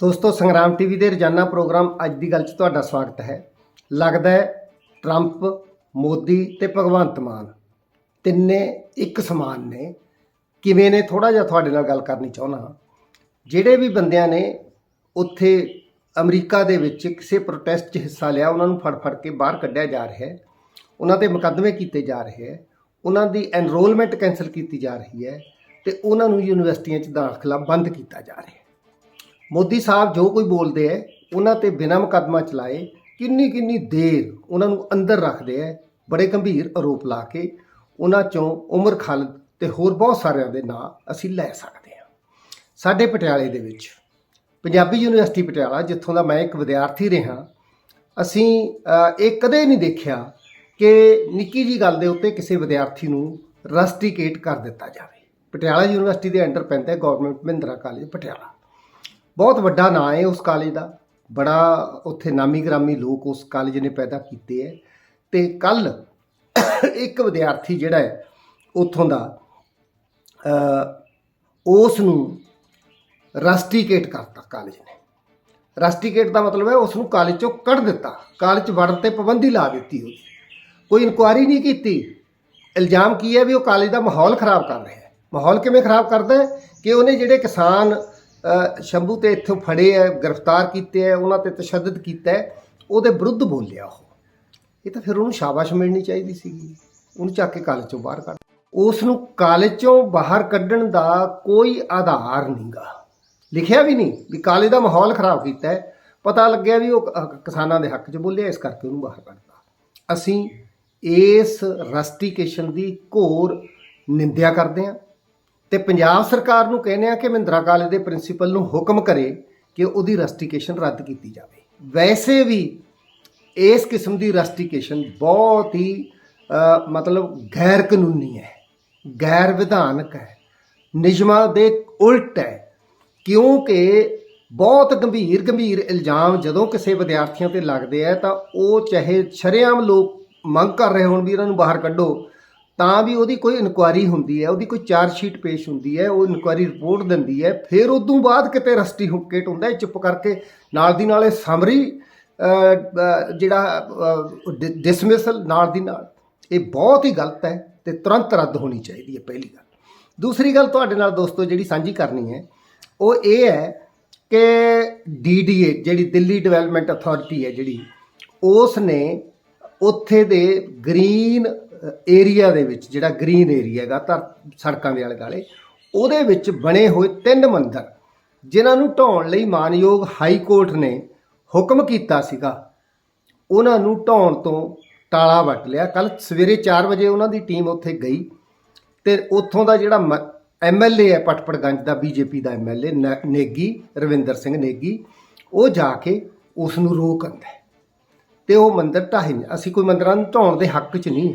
ਦੋਸਤੋ, ਸੰਗਰਾਮ ਟੀਵੀ ਦੇ ਰੋਜ਼ਾਨਾ ਪ੍ਰੋਗਰਾਮ ਅੱਜ ਦੀ ਗੱਲ 'ਚ ਤੁਹਾਡਾ ਸਵਾਗਤ ਹੈ। ਲੱਗਦਾ ਹੈ ਟਰੰਪ, ਮੋਦੀ ਤੇ ਭਗਵੰਤ ਮਾਨ ਤਿੰਨੇ ਇੱਕ ਸਮਾਨ ਨੇ। ਕਿਵੇਂ ਨੇ? ਥੋੜਾ ਜਿਹਾ ਤੁਹਾਡੇ ਨਾਲ ਗੱਲ ਕਰਨੀ ਚਾਹੁੰਦਾ ਜਿਹੜੇ ਵੀ ਬੰਦਿਆਂ ਨੇ ਉੱਥੇ ਅਮਰੀਕਾ ਦੇ ਵਿੱਚ ਕਿਸੇ ਪ੍ਰੋਟੈਸਟ 'ਚ ਹਿੱਸਾ ਲਿਆ, ਉਹਨਾਂ ਨੂੰ ਫੜ ਫੜ ਕੇ ਬਾਹਰ ਕੱਢਿਆ ਜਾ ਰਿਹਾ ਹੈ। ਉਹਨਾਂ ਤੇ ਮੁਕੱਦਮੇ ਕੀਤੇ ਜਾ ਰਹੇ ਹੈ। ਉਹਨਾਂ ਦੀ ਐਨਰੋਲਮੈਂਟ ਕੈਨਸਲ ਕੀਤੀ ਜਾ ਰਹੀ ਹੈ ਤੇ ਉਹਨਾਂ ਨੂੰ ਯੂਨੀਵਰਸਿਟੀਆਂ 'ਚ ਦਾਖਲਾ ਬੰਦ ਕੀਤਾ ਜਾ ਰਿਹਾ ਹੈ। ਮੋਦੀ ਸਾਹਿਬ ਜੋ ਕੋਈ ਬੋਲਦੇ ਹੈ ਉਹਨਾਂ ਤੇ ਬਿਨਾਂ ਮੁਕੱਦਮਾ ਚਲਾਏ, ਕਿੰਨੀ ਕਿੰਨੀ ਦੇਰ ਉਹਨਾਂ ਨੂੰ ਅੰਦਰ ਰੱਖਦੇ ਹੈ ਬੜੇ ਗੰਭੀਰ ਆਰੋਪ ਲਾ ਕੇ ਉਹਨਾਂ ਚੋਂ ਉਮਰ ਖਾਲਦ ਤੇ ਹੋਰ ਬਹੁਤ ਸਾਰਿਆਂ ਦੇ ਨਾਂ ਅਸੀਂ ਲੈ ਸਕਦੇ ਹਾਂ। ਸਾਡੇ ਪਟਿਆਲੇ ਦੇ ਵਿੱਚ, ਪੰਜਾਬੀ ਯੂਨੀਵਰਸਿਟੀ ਪਟਿਆਲਾ, ਜਿੱਥੋਂ ਦਾ ਮੈਂ ਇੱਕ ਵਿਦਿਆਰਥੀ ਰਿਹਾ, ਅਸੀਂ ਇਹ ਕਦੇ ਨਹੀਂ ਦੇਖਿਆ ਕਿ ਨਿੱਕੀ ਜੀ ਗੱਲ ਦੇ ਉੱਤੇ ਕਿਸੇ ਵਿਦਿਆਰਥੀ ਨੂੰ ਰਸਟੀਕੇਟ ਕਰ ਦਿੱਤਾ ਜਾਵੇ। ਪਟਿਆਲਾ ਯੂਨੀਵਰਸਿਟੀ ਦੇ ਅੰਡਰ ਪੈਂਦਾ ਹੈ ਗਵਰਨਮੈਂਟ ਮਹਿੰਦਰਾ ਕਾਲਜ, ਪਟਿਆਲਾ। ਬਹੁਤ ਵੱਡਾ ਨਾਂ ਹੈ ਉਸ ਕਾਲਜ ਦਾ। ਬੜਾ ਉੱਥੇ ਨਾਮੀ ਗ੍ਰਾਮੀ ਲੋਕ ਉਸ ਕਾਲਜ ਨੇ ਪੈਦਾ ਕੀਤੇ ਹੈ। ਤੇ ਕੱਲ ਇੱਕ ਵਿਦਿਆਰਥੀ ਜਿਹੜਾ ਹੈ, ਉੱਥੋਂ ਦਾ ਉਸ ਨੂੰ ਰਸਟੀਕੇਟ ਕਰਤਾ ਕਾਲਜ ਨੇ। ਰਸਟੀਕੇਟ ਦਾ ਮਤਲਬ ਹੈ ਉਸ ਨੂੰ ਕਾਲਜ ਚੋਂ ਕੱਢ ਦਿੱਤਾ। ਕਾਲਜ 'ਚ ਵੜਨ ਤੇ ਪਾਬੰਦੀ ਲਾ ਦਿੱਤੀ ਉਹਦੀ। ਕੋਈ ਇਨਕੁਆਰੀ ਨਹੀਂ ਕੀਤੀ। ਇਲਜ਼ਾਮ ਕੀ ਹੈ ਵੀ ਉਹ ਕਾਲਜ ਦਾ ਮਾਹੌਲ ਖਰਾਬ ਕਰ ਰਿਹਾ ਹੈ। ਮਾਹੌਲ ਕਿਵੇਂ ਖਰਾਬ ਕਰਦਾ ਹੈ? ਕਿ ਉਹਨੇ ਜਿਹੜੇ ਕਿਸਾਨ ਸ਼ੰਭੂ ਤੇ ਇੱਥੋਂ ਫੜੇ ਹੈ ਗ੍ਰਿਫਤਾਰ ਕੀਤੇ ਹੈ ਉਹਨਾਂ ਤੇ ਤਸ਼ੱਦਦ ਕੀਤਾ ਉਹਦੇ ਵਿਰੁੱਧ ਬੋਲਿਆ ਉਹ। ਇਹ ਤਾਂ ਫਿਰ ਉਹਨੂੰ ਸ਼ਾਬਾਸ਼ ਮਿਲਣੀ ਚਾਹੀਦੀ ਸੀਗੀ। ਉਹਨੂੰ ਚੱਕ ਕੇ ਕਾਲਜ ਚੋਂ ਬਾਹਰ ਕੱਢ ਉਸ ਨੂੰ ਕਾਲਜ ਚੋਂ ਬਾਹਰ ਕੱਢਣ ਦਾ ਕੋਈ ਆਧਾਰ ਨਹੀਂਗਾ। ਲਿਖਿਆ ਵੀ ਨਹੀਂ ਵੀ ਕਾਲਜ ਦਾ ਮਾਹੌਲ ਖਰਾਬ ਕੀਤਾ ਹੈ ਪਤਾ ਲੱਗਿਆ ਵੀ ਉਹ ਕਿਸਾਨਾਂ ਦੇ ਹੱਕ 'ਚ ਬੋਲਿਆ, ਇਸ ਕਰਕੇ ਉਹਨੂੰ ਬਾਹਰ ਕੱਢਤਾ। ਅਸੀਂ ਇਸ ਰਸਟੀਕੇਸ਼ਨ ਦੀ ਘੋਰ ਨਿੰਦਿਆ ਕਰਦੇ ਹਾਂ ਤੇ ਪੰਜਾਬ ਸਰਕਾਰ ਨੂੰ ਕਹਿੰਦੇ ਆ ਕਿ ਮਹਿੰਦਰਾ ਕਾਲਜ ਦੇ ਪ੍ਰਿੰਸੀਪਲ ਨੂੰ ਹੁਕਮ ਕਰੇ ਕਿ ਉਹਦੀ ਰਸਟੀਕੇਸ਼ਨ ਰੱਦ ਕੀਤੀ ਜਾਵੇ। ਵੈਸੇ ਵੀ ਇਸ ਕਿਸਮ ਦੀ ਰਸਟੀਕੇਸ਼ਨ ਬਹੁਤ ਹੀ ਮਤਲਬ ਗੈਰ ਕਾਨੂੰਨੀ ਹੈ ਗੈਰ ਵਿਧਾਨਕ ਹੈ। ਨਿਯਮਾਂ ਦੇ ਉਲਟ ਹੈ, ਕਿਉਂਕਿ ਬਹੁਤ ਗੰਭੀਰ ਗੰਭੀਰ ਇਲਜ਼ਾਮ ਜਦੋਂ ਕਿਸੇ ਵਿਦਿਆਰਥੀਆਂ ਤੇ ਲੱਗਦੇ ਆ ਤਾਂ ਉਹ ਚਾਹੇ ਸ਼ਰੇਆਮ ਲੋਕ ਮੰਗ ਕਰ ਰਹੇ ਹੋਣ ਵੀ ਇਹਨਾਂ ਨੂੰ ਬਾਹਰ ਕੱਢੋ ਤਾਂ ਵੀ ਉਹਦੀ ਕੋਈ ਇਨਕੁਆਰੀ ਹੁੰਦੀ ਹੈ, ਉਹਦੀ ਕੋਈ ਚਾਰਜ ਸ਼ੀਟ ਪੇਸ਼ ਹੁੰਦੀ ਹੈ, ਉਹ ਇਨਕੁਆਰੀ ਰਿਪੋਰਟ ਦਿੰਦੀ ਹੈ, ਫਿਰ ਉਦੋਂ ਬਾਅਦ ਕਿਤੇ ਰਸਟੀ ਹੁਕੇਟ ਹੁੰਦਾ ਹੈ, ਚੁੱਪ ਕਰਕੇ ਨਾਲ ਦੀ ਨਾਲੇ ਸਮਰੀ ਜਿਹੜਾ ਡਿਸਮਿਸਲ ਨਾਲ ਦੀ ਨਾਲ, ਇਹ ਬਹੁਤ ਹੀ ਗਲਤ ਹੈ ਤੇ ਤੁਰੰਤ ਰੱਦ ਹੋਣੀ ਚਾਹੀਦੀ ਹੈ ਪਹਿਲੀ ਗੱਲ। ਦੂਸਰੀ ਗੱਲ ਤੁਹਾਡੇ ਨਾਲ ਦੋਸਤੋ ਜਿਹੜੀ ਸਾਂਝੀ ਕਰਨੀ ਹੈ, ਉਹ ਇਹ ਹੈ ਕਿ ਡੀਡੀਏ ਜਿਹੜੀ ਦਿੱਲੀ ਡਿਵੈਲਪਮੈਂਟ ਅਥਾਰਟੀ ਹੈ ਜਿਹੜੀ, ਉਸ ਨੇ ਉੱਥੇ ਦੇ ਗ੍ਰੀਨ ਏਰੀਆ ਦੇ ਵਿੱਚ, ਜਿਹੜਾ ਗ੍ਰੀਨ ਏਰੀਆ ਹੈਗਾ ਤਾਂ ਸੜਕਾਂ ਦੇ ਆਲੇ ਦੁਆਲੇ ਉਹਦੇ ਵਿੱਚ ਬਣੇ ਹੋਏ ਤਿੰਨ ਮੰਦਰ, ਜਿਨ੍ਹਾਂ ਨੂੰ ਢਾਉਣ ਲਈ ਮਾਨਯੋਗ ਹਾਈ ਕੋਰਟ ਨੇ ਹੁਕਮ ਕੀਤਾ ਸੀਗਾ। ਉਹਨਾਂ ਨੂੰ ਢਾਉਣ ਤੋਂ ਟਾਲਾ ਵੱਟ ਲਿਆ। ਕੱਲ ਸਵੇਰੇ 4 ਵਜੇ ਉਹਨਾਂ ਦੀ ਟੀਮ ਉੱਥੇ ਗਈ ਤੇ ਉੱਥੋਂ ਦਾ ਜਿਹੜਾ ਐਮਐਲਏ ਹੈ ਪਟਪੜਗੰਜ ਦਾ ਬੀਜੇਪੀ ਦਾ ਐਮਐਲਏ ਨੇਗੀ, ਰਵਿੰਦਰ ਸਿੰਘ ਨੇਗੀ, ਉਹ ਜਾ ਕੇ ਉਸ ਨੂੰ ਰੋਕ ਆਂਦਾ ਤੇ ਉਹ ਮੰਦਰ ਢਾਹੇ ਅਸੀਂ ਕੋਈ ਮੰਦਰਾਂ ਨੂੰ ਢਾਉਣ ਦੇ ਹੱਕ 'ਚ ਨਹੀਂ।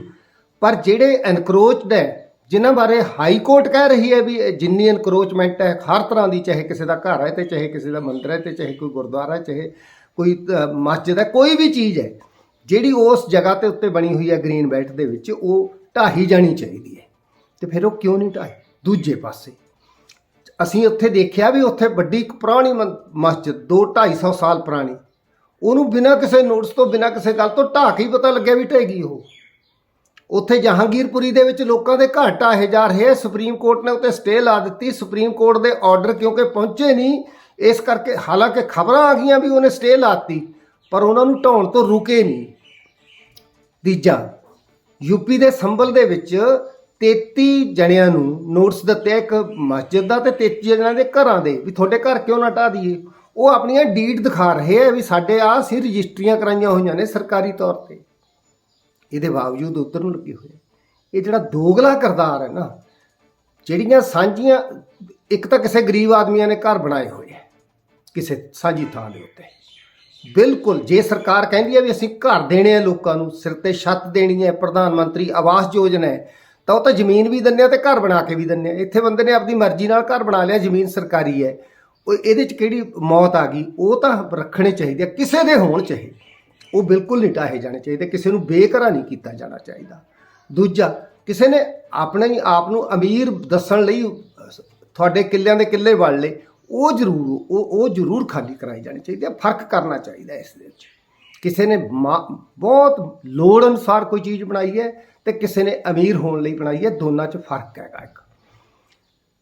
ਪਰ ਜਿਹੜੇ ਐਨਕਰੋਚਡ ਹੈ, ਜਿਨ੍ਹਾਂ ਬਾਰੇ ਹਾਈ ਕੋਰਟ ਕਹਿ ਰਹੀ ਹੈ ਵੀ ਜਿੰਨੀ ਐਨਕਰੋਚਮੈਂਟ ਹੈ, ਹਰ ਤਰ੍ਹਾਂ ਦੀ, ਚਾਹੇ ਕਿਸੇ ਦਾ ਘਰ ਹੈ ਤੇ ਚਾਹੇ ਕਿਸੇ ਦਾ ਮੰਦਰ ਹੈ ਤੇ ਚਾਹੇ ਕੋਈ ਗੁਰਦੁਆਰਾ ਹੈ, ਚਾਹੇ ਕੋਈ ਮਸਜਿਦ ਹੈ, ਕੋਈ ਵੀ ਚੀਜ਼ ਹੈ, ਜਿਹੜੀ ਉਸ ਜਗ੍ਹਾ ਤੇ ਉੱਤੇ ਬਣੀ ਹੋਈ ਹੈ ਗ੍ਰੀਨ ਬੈਲਟ ਦੇ ਵਿੱਚ, ਉਹ ਢਾਹੀ ਜਾਣੀ ਚਾਹੀਦੀ ਹੈ। ਤੇ ਫਿਰ ਉਹ ਕਿਉਂ ਨਹੀਂ ਢਾਹੀ? ਦੂਜੇ ਪਾਸੇ, ਅਸੀਂ ਉੱਥੇ ਦੇਖਿਆ ਵੀ ਉੱਥੇ ਵੱਡੀ ਇੱਕ ਪੁਰਾਣੀ ਮਨ- ਮਸਜਿਦ 2 250 ਸਾਲ ਪੁਰਾਣੀ, ਉਹਨੂੰ ਬਿਨਾਂ ਕਿਸੇ ਨੋਟਿਸ ਤੋਂ, ਬਿਨਾਂ ਕਿਸੇ ਗੱਲ ਤੋਂ ਢਾਹ ਕੇ ਹੀ ਪਤਾ ਲੱਗਿਆ ਵੀ ਢਹਿ ਗਈ ਉਹ। ਉੱਥੇ ਜਹਾਂਗੀਰਪੁਰੀ ਦੇ ਵਿੱਚ ਲੋਕਾਂ ਦੇ ਘਰ ਢਾਹੇ ਜਾ ਰਹੇ ਆ। ਸੁਪਰੀਮ ਕੋਰਟ ਨੇ ਉੱਤੇ ਸਟੇ ਲਾ ਦਿੱਤੀ। ਸੁਪਰੀਮ ਕੋਰਟ ਦੇ ਆਰਡਰ ਕਿਉਂਕਿ ਪਹੁੰਚੇ ਨਹੀਂ, ਇਸ ਕਰਕੇ ਹਾਲਾਂਕਿ ਖਬਰਾਂ ਆ ਗਈਆਂ ਵੀ ਉਹਨੇ ਸਟੇ ਲਾਤੀ ਪਰ ਉਹਨਾਂ ਨੂੰ ਢਾਉਣ ਤੋਂ ਰੁਕੇ ਨਹੀਂ। ਤੀਜਾ, ਯੂਪੀ ਦੇ ਸੰਭਲ ਦੇ ਵਿੱਚ 33 ਜਣਿਆਂ ਨੂੰ ਨੋਟਿਸ ਦਿੱਤੇ ਇੱਕ ਮਸਜਿਦ ਦਾ ਤੇ 33 ਜਣਿਆਂ ਦੇ ਘਰਾਂ ਦੇ। ਵੀ ਤੁਹਾਡੇ ਘਰ ਕਿਉਂ ਨਾ ਢਾਹ ਦਈਏ? ਉਹ ਆਪਣੀਆਂ ਡੀਡ ਦਿਖਾ ਰਹੇ ਆ ਵੀ ਸਾਡੇ ਆ ਸੀ ਰਜਿਸਟਰੀਆਂ ਕਰਾਈਆਂ ਹੋਈਆਂ ਨੇ ਸਰਕਾਰੀ ਤੌਰ ਤੇ। ਇਹਦੇ ਬਾਵਜੂਦ ਉੱਤਰ ਨੂੰ ਲੱਗੇ ਹੋਏ ਇਹ ਜਿਹੜਾ ਦੋਗਲਾ ਕਰਦਾਰ ਹੈ ਨਾ, ਜਿਹੜੀਆਂ ਸਾਂਝੀਆਂ, ਇੱਕ ਤਾਂ ਕਿਸੇ ਗਰੀਬ ਆਦਮੀਆਂ ਨੇ ਘਰ ਬਣਾਏ ਹੋਏ ਆ, ਕਿਸੇ ਸਾਂਝੀ ਥਾਂ ਦੇ ਉੱਤੇ। ਬਿਲਕੁਲ, ਜੇ ਸਰਕਾਰ ਕਹਿੰਦੀ ਹੈ ਵੀ ਅਸੀਂ ਘਰ ਦੇਣੇ ਆ ਲੋਕਾਂ ਨੂੰ, ਸਿਰ ਤੇ ਛੱਤ ਦੇਣੀ ਹੈ, ਪ੍ਰਧਾਨ ਮੰਤਰੀ ਆਵਾਸ ਯੋਜਨਾ ਹੈ, ਤਾਂ ਉਹ ਤਾਂ ਜ਼ਮੀਨ ਵੀ ਦਿੰਦੇ ਆ ਤੇ ਘਰ ਬਣਾ ਕੇ ਵੀ ਦਿੰਦੇ ਆ। ਇੱਥੇ ਬੰਦੇ ਨੇ ਆਪਣੀ ਮਰਜ਼ੀ ਨਾਲ ਘਰ ਬਣਾ ਲਿਆ, ਜ਼ਮੀਨ ਸਰਕਾਰੀ ਹੈ। ਉਹ ਇਹਦੇ 'ਚ ਕਿਹੜੀ ਮੌਤ ਆ ਗਈ, ਉਹ ਤਾਂ ਰੱਖਣੇ ਚਾਹੀਦੇ ਆ, ਕਿਸੇ ਦੇ ਹੋਣ ਚਾਹੀਦੇ। ਉਹ ਬਿਲਕੁਲ ਨਹੀਂ ਢਾਹੇ ਜਾਣੇ ਚਾਹੀਦੇ, ਕਿਸੇ ਨੂੰ ਬੇਘਰਾ ਨਹੀਂ ਕੀਤਾ ਜਾਣਾ ਚਾਹੀਦਾ। ਦੂਜਾ, ਕਿਸੇ ਨੇ ਆਪਣੇ ਆਪ ਨੂੰ ਅਮੀਰ ਦੱਸਣ ਲਈ, ਤੁਹਾਡੇ ਕਿੱਲਿਆਂ ਦੇ ਕਿੱਲੇ ਵੜ ਲਏ, ਉਹ ਜ਼ਰੂਰ, ਉਹ ਉਹ ਜ਼ਰੂਰ ਖਾਲੀ ਕਰਾਈ ਜਾਣੀ ਚਾਹੀਦੀ ਹੈ ਫ਼ਰਕ ਕਰਨਾ ਚਾਹੀਦਾ ਇਸ ਦੇ ਵਿੱਚ। ਕਿਸੇ ਨੇ ਮਾ- ਬਹੁਤ ਲੋੜ ਅਨੁਸਾਰ ਕੋਈ ਚੀਜ਼ ਬਣਾਈ ਹੈ ਤੇ ਕਿਸੇ ਨੇ ਅਮੀਰ ਹੋਣ ਲਈ ਬਣਾਈ ਹੈ, ਦੋਨਾਂ 'ਚ ਫ਼ਰਕ ਹੈਗਾ ਇੱਕ।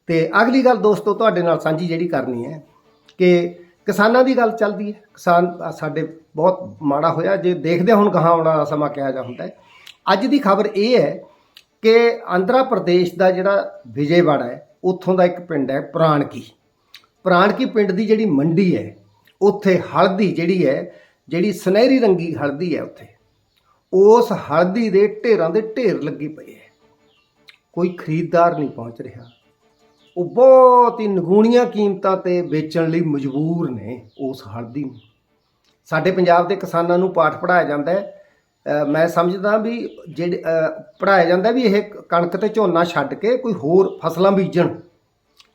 ਤੇ ਅਗਲੀ ਗੱਲ ਦੋਸਤੋ, ਤੁਹਾਡੇ ਨਾਲ ਸਾਂਝੀ ਜਿਹੜੀ ਕਰਨੀ ਹੈ ਕਿ ਕਿਸਾਨਾਂ ਦੀ ਗੱਲ ਚੱਲਦੀ ਹੈ। ਕਿਸਾਨ ਸਾਡੇ ਬਹੁਤ ਮਾੜਾ ਹੋਇਆ। ਜੇ ਦੇਖਦੇ ਹਾਂ ਹੁਣ ਗਾਹਾਂ ਆਉਣ ਵਾਲਾ ਸਮਾਂ ਕਿਹਾ ਜਾ ਹੁੰਦਾ ਹੈ। ਅੱਜ ਦੀ ਖਬਰ ਇਹ ਹੈ ਕਿ ਆਂਧਰਾ ਪ੍ਰਦੇਸ਼ ਦਾ ਜਿਹੜਾ ਵਿਜੇਵਾੜਾ ਹੈ, ਉੱਥੋਂ ਦਾ ਇੱਕ ਪਿੰਡ ਹੈ ਪ੍ਰਾਣਕੀ। ਪ੍ਰਾਣਕੀ ਪਿੰਡ ਦੀ ਜਿਹੜੀ ਮੰਡੀ ਹੈ, ਉੱਥੇ ਹਲਦੀ ਜਿਹੜੀ ਹੈ, ਜਿਹੜੀ ਸੁਨਹਿਰੀ ਰੰਗੀ ਹਲਦੀ ਹੈ ਉੱਥੇ। ਉਸ ਹਲਦੀ ਦੇ ਢੇਰਾਂ ਦੇ ਢੇਰ ਲੱਗੀ ਪਏ ਹੈ। ਕੋਈ ਖਰੀਦਦਾਰ ਨਹੀਂ ਪਹੁੰਚ ਰਿਹਾ। ਉਹ ਬਹੁਤ ਹੀ ਨਗੂਣੀਆਂ ਕੀਮਤਾਂ ਤੇ ਵੇਚਣ ਲਈ ਮਜਬੂਰ ਨੇ ਉਸ ਹਲਦੀ ਨੂੰ। ਸਾਡੇ ਪੰਜਾਬ ਦੇ ਕਿਸਾਨਾਂ ਨੂੰ ਪਾਠ ਪੜਾਇਆ ਜਾਂਦਾ ਹੈ। ਮੈਂ ਸਮਝਦਾ ਵੀ ਜਿਹੜੇ ਪੜਾਇਆ ਜਾਂਦਾ ਵੀ ਇਹ ਕਣਕ ਤੇ ਝੋਨਾ ਛੱਡ ਕੇ ਕੋਈ ਹੋਰ ਫਸਲਾਂ ਬੀਜਣ।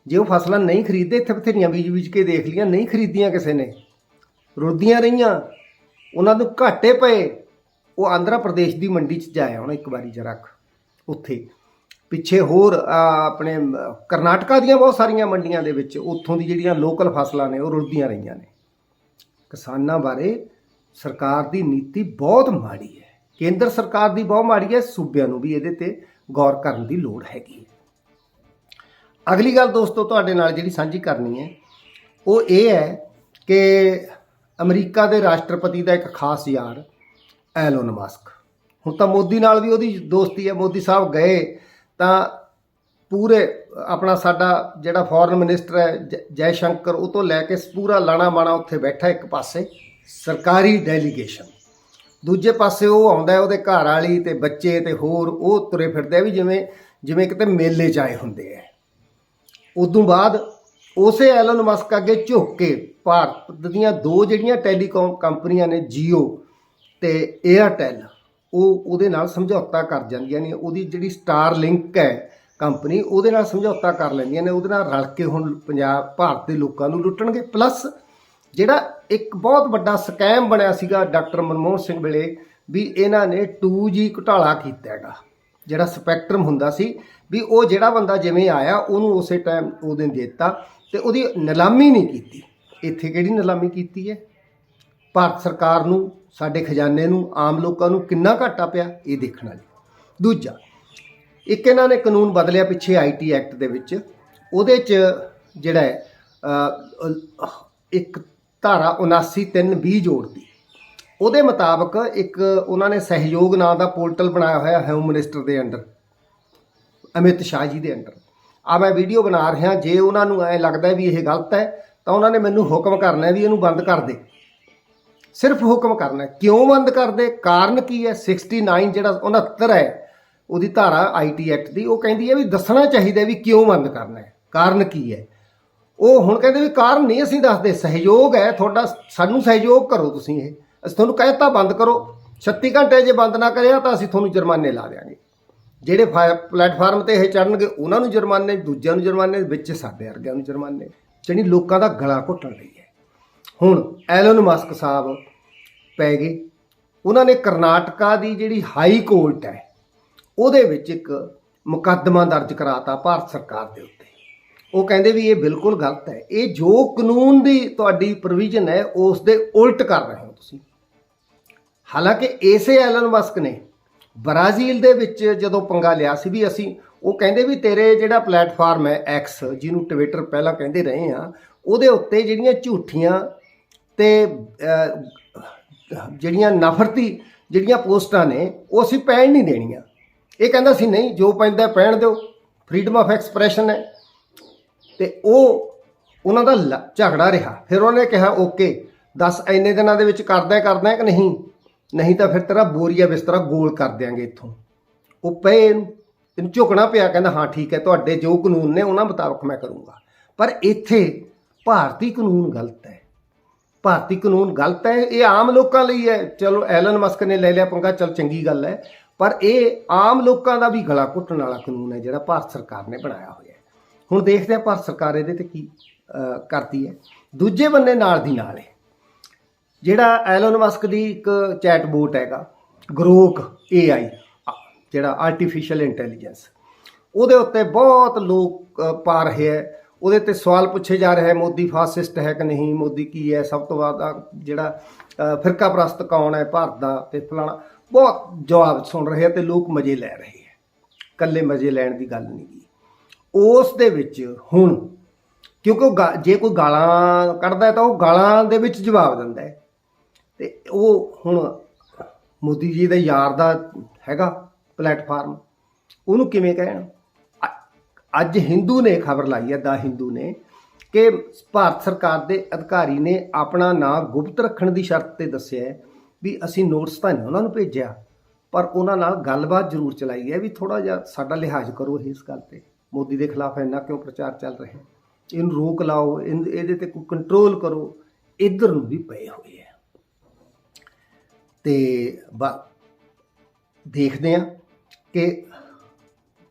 ਜੇ ਉਹ ਫਸਲਾਂ ਨਹੀਂ ਖਰੀਦਦੇ, ਇੱਥੇ ਬਥੇਰੀਆਂ ਬੀਜ ਬੀਜ ਕੇ ਦੇਖ ਲੀਆਂ ਨਹੀਂ ਖਰੀਦੀਆਂ ਕਿਸੇ ਨੇ। ਰੁੜਦੀਆਂ ਰਹੀਆਂ, ਉਹਨਾਂ ਨੂੰ ਘਾਟੇ ਪਏ, ਉਹ ਆਂਧਰਾ ਪ੍ਰਦੇਸ਼ ਦੀ ਮੰਡੀ 'ਚ ਜਾਇਆ ਹੁਣ ਇੱਕ ਵਾਰੀ ਜਰਾ ਉੱਥੇ। ਪਿੱਛੇ ਹੋਰ ਆਪਣੇ ਕਰਨਾਟਕਾ ਦੀਆਂ ਬਹੁਤ ਸਾਰੀਆਂ ਮੰਡੀਆਂ ਦੇ ਵਿੱਚ ਉੱਥੋਂ ਦੀ ਜਿਹੜੀਆਂ ਲੋਕਲ ਫਸਲਾਂ ਨੇ, ਉਹ ਰੁਲਦੀਆਂ ਰਹੀਆਂ ਨੇ। ਕਿਸਾਨਾਂ ਬਾਰੇ ਸਰਕਾਰ ਦੀ ਨੀਤੀ ਬਹੁਤ ਮਾੜੀ ਹੈ। ਕੇਂਦਰ ਸਰਕਾਰ ਦੀ ਬਹੁਤ ਮਾੜੀ ਹੈ, ਸੂਬਿਆਂ ਨੂੰ ਵੀ ਇਹਦੇ ਤੇ ਗੌਰ ਕਰਨ ਦੀ ਲੋੜ ਹੈਗੀ ਹੈ। ਅਗਲੀ ਗੱਲ ਦੋਸਤੋ, ਤੁਹਾਡੇ ਨਾਲ ਜਿਹੜੀ ਸਾਂਝੀ ਕਰਨੀ ਹੈ, ਉਹ ਇਹ ਹੈ ਕਿ ਅਮਰੀਕਾ ਦੇ ਰਾਸ਼ਟਰਪਤੀ ਦਾ ਇੱਕ ਖਾਸ ਯਾਰ ਐਲੋਨ ਮਾਸਕ ਹੁਣ ਤਾਂ ਮੋਦੀ ਨਾਲ ਵੀ ਉਹਦੀ ਦੋਸਤੀ ਹੈ, ਮੋਦੀ ਸਾਹਿਬ ਗਏ ਤਾਂ ਪੂਰੇ, ਆਪਣਾ ਸਾਡਾ ਜਿਹੜਾ ਫੋਰਨ ਮਿਨਿਸਟਰ ਹੈ, ਜੈ- ਜੈ ਸ਼ੰਕਰ, ਉਹ ਤੋਂ ਲੈ ਕੇ ਪੂਰਾ ਲਾਣਾ ਮਾਣਾ ਉੱਥੇ ਬੈਠਾ ਇੱਕ ਪਾਸੇ, ਸਰਕਾਰੀ ਡੈਲੀਗੇਸ਼ਨ ਦੂਜੇ ਪਾਸੇ ਉਹ ਆਉਂਦਾ ਉਹਦੇ ਘਰ ਵਾਲੀ ਤੇ ਬੱਚੇ ਤੇ ਹੋਰ, ਉਹ ਤੁਰੇ ਫਿਰਦੇ ਆ ਵੀ ਜਿਵੇਂ ਜਿਵੇਂ ਕਿਤੇ ਮੇਲੇ 'ਚ ਆਏ ਹੁੰਦੇ ਆ। ਉਦੋਂ ਬਾਅਦ ਉਸੇ ਐਲਨ ਮਸਕ ਅੱਗੇ ਝੁੱਕ ਕੇ ਭਾਰਤ ਦੀਆਂ ਦੋ ਜਿਹੜੀਆਂ ਟੈਲੀਕਾਮ ਕੰਪਨੀਆਂ ਨੇ ਜੀਓ ਤੇ 에ਅਰਟੈਲ ਉਹ ਉਹਦੇ ਨਾਲ ਸਮਝੌਤਾ ਕਰ ਜਾਂਦੀਆਂ ਨੇ, ਉਹਦੀ ਜਿਹੜੀ ਸਟਾਰ ਲਿੰਕ ਹੈ ਕੰਪਨੀ, ਉਹਦੇ ਨਾਲ ਸਮਝੌਤਾ ਕਰ ਲੈਂਦੀਆਂ ਨੇ, ਉਹਦੇ ਨਾਲ ਰਲ ਕੇ ਹੁਣ ਪੰਜਾਬ, ਭਾਰਤ ਦੇ ਲੋਕਾਂ ਨੂੰ ਲੁੱਟਣਗੇ। ਪਲੱਸ ਜਿਹੜਾ ਇੱਕ ਬਹੁਤ ਵੱਡਾ ਸਕੈਮ ਬਣਿਆ ਸੀਗਾ ਡਾਕਟਰ ਮਨਮੋਹਨ ਸਿੰਘ ਵੇਲੇ ਵੀ ਇਹਨਾਂ ਨੇ 2G ਘੁਟਾਲਾ ਕੀਤਾ ਹੈਗਾ। ਜਿਹੜਾ ਸਪੈਕਟਰਮ ਹੁੰਦਾ ਸੀ ਵੀ ਉਹ ਜਿਹੜਾ ਬੰਦਾ ਜਿਵੇਂ ਆਇਆ, ਉਹਨੂੰ ਉਸੇ ਟਾਈਮ ਉਹਦੇ ਦੇ ਦਿੱਤਾ ਤੇ ਉਹਦੀ ਨਿਲਾਮੀ ਨਹੀਂ ਕੀਤੀ। ਇੱਥੇ ਕਿਹੜੀ ਨਿਲਾਮੀ ਕੀਤੀ ਹੈ? ਭਾਰਤ ਸਰਕਾਰ ਨੂੰ ਸਾਡੇ ਖਜ਼ਾਨੇ ਨੂੰ ਆਮ ਲੋਕਾਂ ਨੂੰ ਕਿੰਨਾ ਘਾਟਾ ਪਿਆ ਇਹ ਦੇਖਣ ਵਾਲੀ ਦੂਜਾ ਇੱਕ ਇਹਨਾਂ ਨੇ ਕਾਨੂੰਨ ਬਦਲਿਆ ਪਿੱਛੇ ਆਈਟੀ ਐਕਟ ਦੇ ਵਿੱਚ। ਉਹਦੇ 'ਚ ਜਿਹੜਾ ਹੈ, ਅ, ਅ, ਇੱਕ ਧਾਰਾ 79320 ਜੋੜਤੀ। ਉਹਦੇ ਮੁਤਾਬਕ ਇੱਕ ਉਹਨਾਂ ਨੇ ਸਹਿਯੋਗ ਨਾਂ ਦਾ ਪੋਰਟਲ ਬਣਾਇਆ ਹੋਇਆ ਹੈ ਹੋਮ ਮਿਨਿਸਟਰ ਦੇ ਅੰਡਰ ਅਮਿਤ ਸ਼ਾਹ ਜੀ ਦੇ ਅੰਡਰ। ਆ ਮੈਂ ਵੀਡੀਓ ਬਣਾ ਰਿਹਾ ਜੇ ਉਹਨਾਂ ਨੂੰ ਐ ਲੱਗਦਾ ਵੀ ਇਹ ਗਲਤ ਹੈ ਤਾਂ ਉਹਨਾਂ ਨੇ ਮੈਨੂੰ ਹੁਕਮ ਕਰਨਾ ਵੀ ਇਹਨੂੰ ਬੰਦ ਕਰ ਦੇ। ਸਿਰਫ ਹੁਕਮ ਕਰਨਾ ਕਿਉਂ ਬੰਦ ਕਰਦੇ? ਕਾਰਨ ਕੀ ਹੈ? 69 ਜਿਹੜਾ 69 ਹੈ, ਉਹਦੀ ਧਾਰਾ ਆਈਟੀ ਐਕਟ ਦੀ, ਉਹ ਕਹਿੰਦੀ ਹੈ ਵੀ ਦੱਸਣਾ ਚਾਹੀਦਾ ਵੀ ਕਿਉਂ ਬੰਦ ਕਰਨਾ ਹੈ। ਕਾਰਨ ਕੀ ਹੈ? ਉਹ ਹੁਣ ਕਹਿੰਦੇ ਵੀ ਕਾਰਨ ਨਹੀਂ ਅਸੀਂ ਦੱਸਦੇ, ਸਹਿਯੋਗ ਹੈ ਤੁਹਾਡਾ, ਸਾਨੂੰ ਸਹਿਯੋਗ ਕਰੋ ਤੁਸੀਂ ਇਹ। ਅਸੀਂ ਤੁਹਾਨੂੰ ਕਹਿਤਾ ਬੰਦ ਕਰੋ। 36 ਘੰਟੇ ਜੇ ਬੰਦ ਨਾ ਕਰਿਆ ਤਾਂ ਅਸੀਂ ਤੁਹਾਨੂੰ ਜੁਰਮਾਨੇ ਲਾ ਦਿਆਂਗੇ। ਜਿਹੜੇ ਫਾ- ਪਲੇਟਫਾਰਮ ਤੇ ਇਹ ਚੜਨਗੇ ਉਹਨਾਂ ਨੂੰ ਜੁਰਮਾਨੇ, ਦੂਜਿਆਂ ਨੂੰ ਜੁਰਮਾਨੇ, ਵਿੱਚ ਸਾਡੇ ਵਰਗਿਆਂ ਨੂੰ ਜੁਰਮਾਨੇ। ਜਿਹੜੀ ਲੋਕਾਂ ਦਾ ਗਲਾ ਘੁੱਟਣ ਲਈ। ਹੁਣ ਐਲਨ ਮਸਕ ਸਾਹਿਬ ਪੈ ਗਏ। ਉਹਨਾਂ ਨੇ ਕਰਨਾਟਕਾ ਦੀ ਜਿਹੜੀ ਹਾਈ ਕੋਰਟ ਹੈ, ਉਹਦੇ ਵਿੱਚ ਇੱਕ ਮੁਕੱਦਮਾ ਦਰਜ ਕਰਾਤਾ ਭਾਰਤ ਸਰਕਾਰ ਦੇ ਉੱਤੇ। ਉਹ ਕਹਿੰਦੇ ਵੀ ਇਹ ਬਿਲਕੁਲ ਗਲਤ ਹੈ। ਇਹ ਜੋ ਕਾਨੂੰਨ ਦੀ ਤੁਹਾਡੀ ਪ੍ਰੋਵੀਜ਼ਨ ਹੈ, ਉਸ ਦੇ ਉਲਟ ਕਰ ਰਹੇ ਹੋ ਤੁਸੀਂ। ਹਾਲਾਂਕਿ ਇਸੇ ਐਲਨ ਮਸਕ ਨੇ ਬ੍ਰਾਜ਼ੀਲ ਦੇ ਵਿੱਚ ਜਦੋਂ ਪੰਗਾ ਲਿਆ ਸੀ ਵੀ ਅਸੀਂ, ਉਹ ਕਹਿੰਦੇ ਵੀ ਤੇਰੇ ਜਿਹੜਾ ਪਲੇਟਫਾਰਮ ਹੈ ਐਕਸ ਜਿਹਨੂੰ ਟਵਿੱਟਰ ਪਹਿਲਾਂ ਕਹਿੰਦੇ ਰਹੇ ਆ, ਉਹਦੇ ਉੱਤੇ ਜਿਹੜੀਆਂ ਝੂਠੀਆਂ ਤੇ ਜਿਹੜੀਆਂ ਨਫ਼ਰਤੀ ਜਿਹੜੀਆਂ ਪੋਸਟਾਂ ਨੇ, ਉਹ ਅਸੀਂ ਪੈਣ ਨਹੀਂ ਦੇਣੀਆਂ। ਇਹ ਕਹਿੰਦਾ ਸੀ, ਨਹੀਂ, ਜੋ ਪੈਂਦਾ ਪੈਣ ਦਿਓ। ਫਰੀडम ਆਫ ਐਕਸਪ੍ਰੈਸ਼ਨ ਹੈ। ਤੇ ਉਹ, ਉਹਨਾਂ ਦਾ ਲ- ਝਗੜਾ ਰਿਹਾ। ਫਿਰ ਉਹਨੇ ਕਿਹਾ, ਓਕੇ, ਦੱਸ ਇੰਨੇ ਦਿਨਾਂ ਦੇ ਵਿੱਚ ਕਰਦਾ ਕਰਦਾ ਕਿ ਨਹੀਂ? ਨਹੀਂ ਤਾਂ ਫਿਰ ਤੇਰਾ ਬੋਰੀਆ ਬਿਸਤਰਾ ਗੋਲ ਕਰ ਦਿਆਂਗੇ ਇੱਥੋਂ। ਉਹ ਪਏ ਇਹਨੂੰ। ਇਹਨੂੰ ਝੁਕਣਾ ਪਿਆ, ਕਹਿੰਦਾ, ਹਾਂ, ਠੀਕ ਹੈ, ਤੁਹਾਡੇ ਜੋ ਕਾਨੂੰਨ ਨੇ, ਉਹਨਾਂ ਮੁਤਾਬਕ ਮੈਂ ਕਰੂੰਗਾ। ਪਰ ਇੱਥੇ ਭਾਰਤੀ ਕਾਨੂੰਨ ਗਲਤ ਹੈ। ਭਾਰਤੀ ਕਾਨੂੰਨ ਗਲਤ ਹੈ ਇਹ ਆਮ ਲੋਕਾਂ ਲਈ ਹੈ। ਚਲੋ ਐਲਨ ਮਸਕ ਨੇ ਲੈ ਲਿਆ ਪੰਗਾ ਚਲ ਚੰਗੀ ਗੱਲ ਹੈ। ਪਰ ਇਹ ਆਮ ਲੋਕਾਂ ਦਾ ਵੀ ਗਲਾ ਘੁੱਟਣ ਵਾਲਾ ਕਾਨੂੰਨ ਹੈ ਜਿਹੜਾ ਭਾਰਤ ਸਰਕਾਰ ਨੇ ਬਣਾਇਆ ਹੋਇਆ ਹੈ। ਹੁਣ ਦੇਖਦੇ ਹਾਂ ਭਾਰਤ ਸਰਕਾਰ ਇਹਦੇ ਤੇ ਕੀ ਅਹ, ਕਰਦੀ ਹੈ। ਦੂਜੇ ਬੰਨੇ ਨਾਲ ਦੀ ਨਾਲ ਹੈ। ਜਿਹੜਾ ਐਲਨ ਮਸਕ ਦੀ ਇੱਕ ਚੈਟ ਬੋਟ ਹੈਗਾ ਗਰੋਕ AI ਜਿਹੜਾ ਆਰਟੀਫੀਸ਼ੀਅਲ ਇੰਟੈਲੀਜੈਂਸ ਉਹਦੇ ਉੱਤੇ ਬਹੁਤ ਲੋਕ ਪਾ ਰਹੇ ਹੈ। ਉਹਦੇ ਤੇ ਸਵਾਲ ਪੁੱਛੇ ਜਾ ਰਿਹਾ ਹੈ, ਮੋਦੀ ਫਾਸਿਸਟ ਹੈ ਕਿ ਨਹੀਂ, ਮੋਦੀ ਕੀ ਹੈ, ਸਭ ਤੋਂ ਵੱਧ ਜਿਹੜਾ ਫਿਰਕਾ ਪ੍ਰਸਤ ਕੌਣ ਹੈ ਭਾਰਤ ਦਾ ਤੇ ਫਲਾਣਾ, ਬਹੁਤ ਜਵਾਬ ਸੁਣ ਰਹੇ ਆ ਤੇ ਲੋਕ ਮਜ਼ੇ ਲੈ ਰਹੇ ਹੈ। ਕੱਲੇ ਮਜ਼ੇ ਲੈਣ ਦੀ ਗੱਲ ਨਹੀਂ ਗੀ। ਉਸ ਦੇ ਵਿੱਚ ਹੁਣ, ਕਿਉਂਕਿ ਉਹ ਗਾ- ਜੇ ਕੋਈ ਗਾਲਾਂ ਕੱਢਦਾ ਤਾਂ ਉਹ ਗਾਲਾਂ ਦੇ ਵਿੱਚ ਜਵਾਬ ਦਿੰਦਾ ਹੈ। ਤੇ ਉਹ ਹੁਣ ਮੋਦੀ ਜੀ ਦੇ ਯਾਰ ਦਾ ਹੈਗਾ ਪਲੇਟਫਾਰਮ, ਉਹਨੂੰ ਕਿਵੇਂ ਕਹਿਣ? ਅੱਜ ਹਿੰਦੂ ਨੇ ਖਬਰ ਲਾਈ ਹੈ, ਦਾ ਹਿੰਦੂ ਨੇ, ਕਿ ਭਾਰਤ ਸਰਕਾਰ ਦੇ ਅਧਿਕਾਰੀ ਨੇ ਆਪਣਾ ਨਾਂ ਗੁਪਤ ਰੱਖਣ ਦੀ ਸ਼ਰਤ ਤੇ ਦੱਸਿਆ ਵੀ ਅਸੀਂ ਨੋਟਸ ਤਾਂ ਨਹੀਂ ਉਹਨਾਂ ਨੂੰ ਭੇਜਿਆ, ਪਰ ਉਹਨਾਂ ਨਾਲ ਗੱਲਬਾਤ ਜ਼ਰੂਰ ਚਲਾਈ ਹੈ ਵੀ ਥੋੜਾ ਜਿਹਾ ਸਾਡਾ ਲਿਹਾਜ਼ ਕਰੋ ਇਸ ਗੱਲ ਤੇ। ਮੋਦੀ ਦੇ ਖਿਲਾਫ ਇੰਨਾ ਕਿਉਂ ਪ੍ਰਚਾਰ ਚੱਲ ਰਿਹਾ ਇਹਨੂੰ ਰੋਕ ਲਾਓ, ਇਹਨ- ਇਹਦੇ ਤੇ ਕੋਈ ਕੰਟਰੋਲ ਕਰੋ, ਇਧਰ ਨੂੰ ਵੀ ਪਏ ਹੋਏ ਹੈ। ਤੇ ਬਾ, ਦੇਖਦੇ ਆ ਕਿ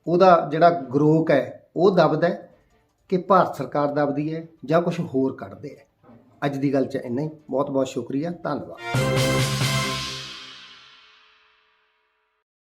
ਉਹਦਾ ਜਿਹੜਾ ਗਰੋਕ ਹੈ, ਉਹ ਦਬਦਾ ਹੈ ਕਿ ਭਾਰਤ ਸਰਕਾਰ ਦਬਦੀ ਹੈ ਜਾਂ ਕੁਝ ਹੋਰ ਕੱਢਦੇ ਹੈ। ਅੱਜ ਦੀ ਗੱਲ ਚ ਇੰਨਾ ਹੀ। ਬਹੁਤ ਬਹੁਤ ਸ਼ੁਕਰੀਆ। ਧੰਨਵਾਦ।